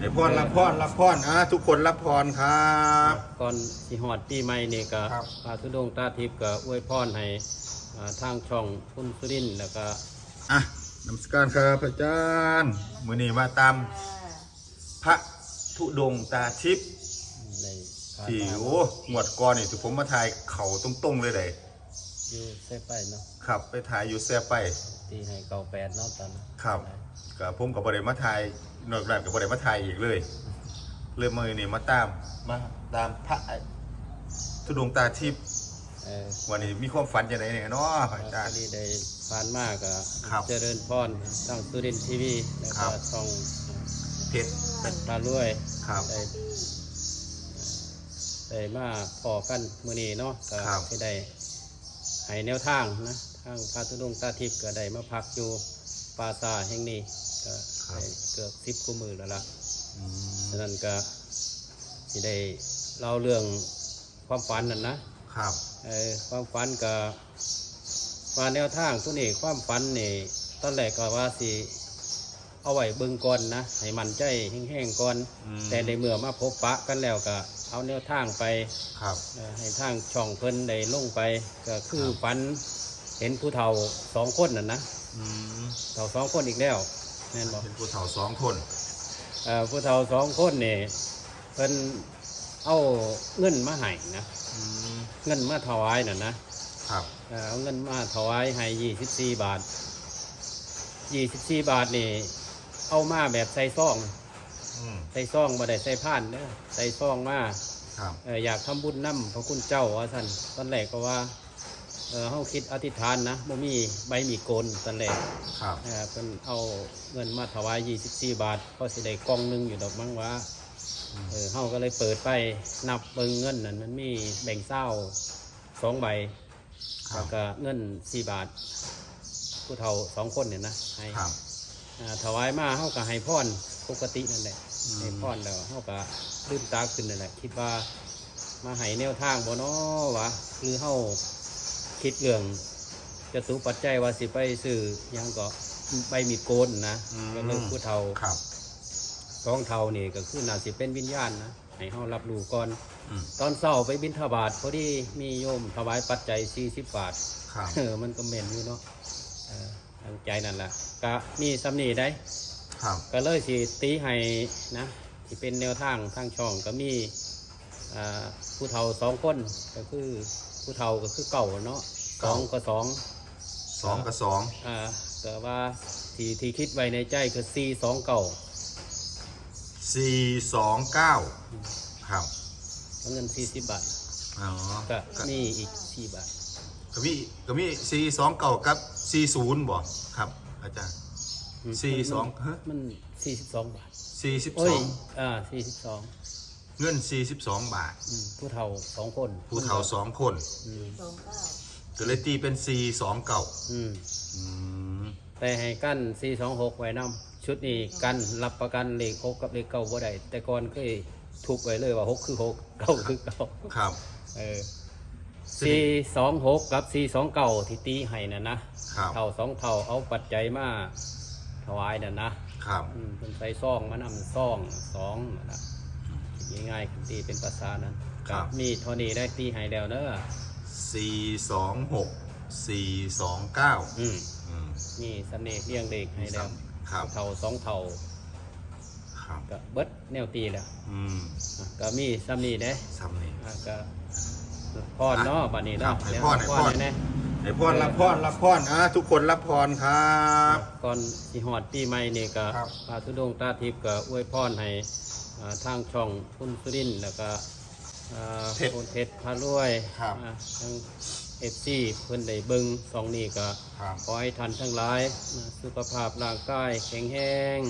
ให้พรรับพรรับพรอะทุกคนรับพรครับ ก่อนสิฮอดปีใหม่นี่ก็ครับ พาทุดงค์ตาทิพย์ก็อวยพรให้อ่าทางช่องคุณสุรินทร์แล้วก็ อะนมัสการครับพระอาจารย์มือนี้มาตามพระธุดงค์ตาทิพย์ในผ่านที่มาโอ้หมวดก่อนนี่ถือผมมาถ่ายเข่าตรงๆเลยเลยอยู่เซไปเนาะครับ ไปถ่ายอยู่แซ่ไป ตีให้เก่าแปดเนาะตอนนั้นครับกับผมกับบริมาถ่ายนอกนั้นกับบริมาถ่ายอีกเลยเริ่มมือนี่มาตามมาตามพระธุดงค์ตาทิพย์เออวันนี้มีความฝันยังไงเนี่ยเนาะพระอาจารพอย์ ดีได้ผ่านมากก็ครับเจริญพรทางสุรินทร์ทีวีแล้วครัก็บ ช่องเพชรเป็ดปลารวยครับ ได้ได้มาพอกันมื้อนี้เนาะก็ครับให้ได้ให้แนวทางนะ ทางพระธุดงค์ตาทิพย์ก็ได้มาพักอยู่ปราสาทแห่งนี้ก็ได้เกือบสิบกว่ามือแล้วล่ะอืมฉะนั้นก็สิได้เล่าเรื่องความฝันนั่นนะครับเออความฝันก็ว่าแนวทางตัวนี้ความฝันนี่ตอนแรกก็ว่าสิเอาไว้เบิ่งก่อนนะให้มันใจแห้งๆก่อนอืมแต่ในเมื่อมาพบปะกันแล้วก็เอาแนวทางไปครับเอ่อให้ทางช่องเพิ่นได้ลงไปก็คือฝัน เห็นผู้เฒ่าสองคนน่ะนะอืมเฒ่าสองคนอีกแล้วแน่นบอกเป็นผู้เฒ่าสองคน เอ่อผู้เฒ่าสองคนนี่เพิ่นเอาเงินมาให้นะอืมเงินมาถวายน่ะนะครับ เอ่อเอาเงินมาถวายให้ยี่สิบสี่บาทยี่สิบสี่บาทนี่เอามาแบบใส่ซอง อืมใส่ซองมาได้ใส่ผ่านเด้อใส่ซองมา ครับ เอ่ออยากทำบุญนํพระคุณเจ้าว่าท่านตอนแรกก็ว่า เออเฮาคิดอธิษฐานนะบ่มีใบมีโกนตอนแรกครับ เออเพิ่นเอาเงินมาถวาย 24 บาทก็สิได้กล่องหนึงอยู่ดอกมั้งว่าเออเฮาก็เลยเปิดไปนับเบิ่งเงินนั่นมันมีแบ่งเศร้าสองใบครัแล้บ วก็เงิน 4 บาท ผู้เฒ่าสองคนเนี่ยนะให้ ครับ อ่าถวายมาเฮาก็ให้พรปกตินั่นแหละอืม ให้พรแล้วเฮาก็ลืมตาขึ้นนั่นแหละคิดว่ามาให้แนวทางบ่เนาะวะหรือเฮา คิดเรื่องจะสูปัจจัยว่าสิไปซื้อหยังก็ใบมีดโกนนะอืมก็เลยผู้เฒ่าครับสองเฒ่านี่ก็คือน่าสิเป็นวิญญาณนะให้เฮารับรู้ก่อนอืมตอนเช้าไปบิณฑบาตพอดีมีโยมถวายปัจจัย40บาทครับเออมันก็เหม็นอยู่เนาะเออตั้งใจนั่นแหละก็มีสำนีได้ครับก็เลยสิตีให้นะที่เป็นแนวทางทางช่องก็มีอ่าผู้เฒ่าสองคนก็คือ ผู้เฒ่าก็คือเก่าเนาะสองก็สองสองกับสองอ่าแต่ว่าที่ที่คิดไว้ในใจคือสี่สองเก่าสี่สองเก้าครับเงินสี่สิบบาทอ๋อก็ก็มีอีกสี่บาทก็มีก็มีสี่สองเก้ากับสี่ศูนย์บ่ครับ อาจารย์มสี่สองมันมันสี่สิบสองบาทสี่สิบโอ้สยองอ่าสี่สิบสอง เงินสี่สิบสองบาทผู้เฒ่าสองคนผู้เฒ่าสองคน อืมสองเก้าก็เลยตีเป็นสี่สองเก้าอืมอืมแต่ให้กั้นสี่สองหกไว้นำชุดนี้กันรับประกันเลขหกกับเลขเก้าบ่ได้แต่ก่อนเคยทุบไว้เลยว่าหกคือหกเก้าคือเก้าครับ เออสี่สองหกกับสี่สองเก้าที่ตีให้น่ะนะครับ เท่าสองเท่าเอาปัจจัยมาถวายน่ะนะครับ อืมเป็นใส่ซองมานำซองสองนั่นนะคิด ง่ายๆคือตีเป็นภาษานั้นครับ มีเท่านี้ได้ตีให้แล้วเนอะสี่สองหกสี่สองเก้าอืมอืมมีสำเนียงเรียงเลขให้แล้วครับเท่าสองเท่าครับก็เบิดแนวตีแล้วอืมอะก็มีซ้ำนี่เด้ซ้ำนี่ อะก็พรเนาะบัดนี้ครัเนาะบให้เดี๋ยวพรให้พรแน่ให้พรรับพรรับพรอะทุกคนรับพรครับก่อนสิฮอดปีใหม่นี่ก็ครับ พาทุดงค์ตาทิพย์ก็อวยพรให้อ่า ทางช่องคุณสุรินทร์แล้วก็อ่าเพชรโอนเพชรพารวยครับอ่าทางเอฟซีเพิ่นได้เบิ่งสองนี้ก็ครับขอให้ท่านทั้งหลายนะสุขภาพร่างกายแข็งแรง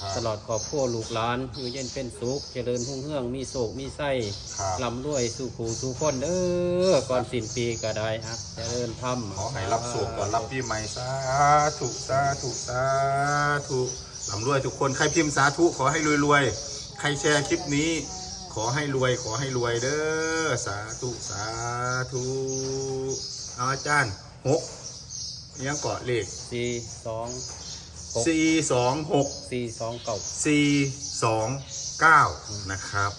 ครับตลอดขอบครัวลูกหลานอยู่เย็นเป็นสุขเจริญหุ่งเฮืองมีโศกมีไส้ครับลำรวยสู่ผู้สู่คนเด้อก่อนสิ้นปีก็ได้ฮะเจริญธรรมขอให้รับสุขก่อนรับปีใหม่สาธุสาธุสาธุลำรวยทุกคนใครพิมพ์สาธุขอให้รวยๆ ใครแชร์คลิปนี้ ขอให้รวยขอให้รวยเด้อสาธุสาธุเอาอาจารย์หกยังเกาะเลขสี่สองหสี่สองหกสี่สองเก้าสี่สองเก้านะครับ